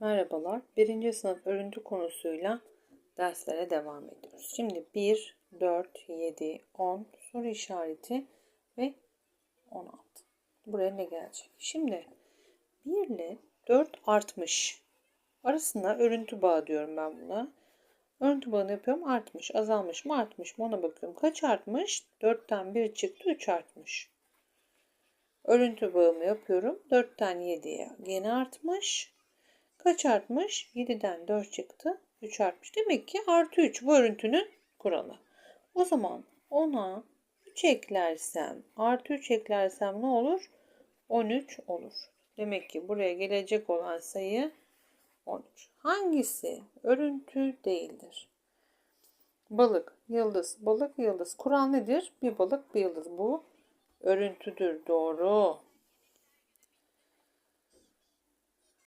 Merhabalar. Birinci sınıf örüntü konusuyla derslere devam ediyoruz. Şimdi 1, 4, 7, 10 soru işareti ve 16. Buraya ne gelecek? Şimdi 1 ile 4 artmış. Arasında örüntü bağı diyorum ben buna. Örüntü bağını yapıyorum artmış. Azalmış mı artmış mı ona bakıyorum. Kaç artmış? 4'ten 1 çıktı 3 artmış. Örüntü bağımı yapıyorum. 4'ten 7'ye gene artmış. Kaç artmış? 7'den 4 çıktı. 3 artmış. Demek ki artı 3 bu örüntünün kuralı. O zaman ona 3 eklersem, artı 3 eklersem ne olur? 13 olur. Demek ki buraya gelecek olan sayı 13. Hangisi örüntü değildir? Balık, yıldız, balık, yıldız. Kural nedir? Bir balık, bir yıldız. Bu örüntüdür. Doğru.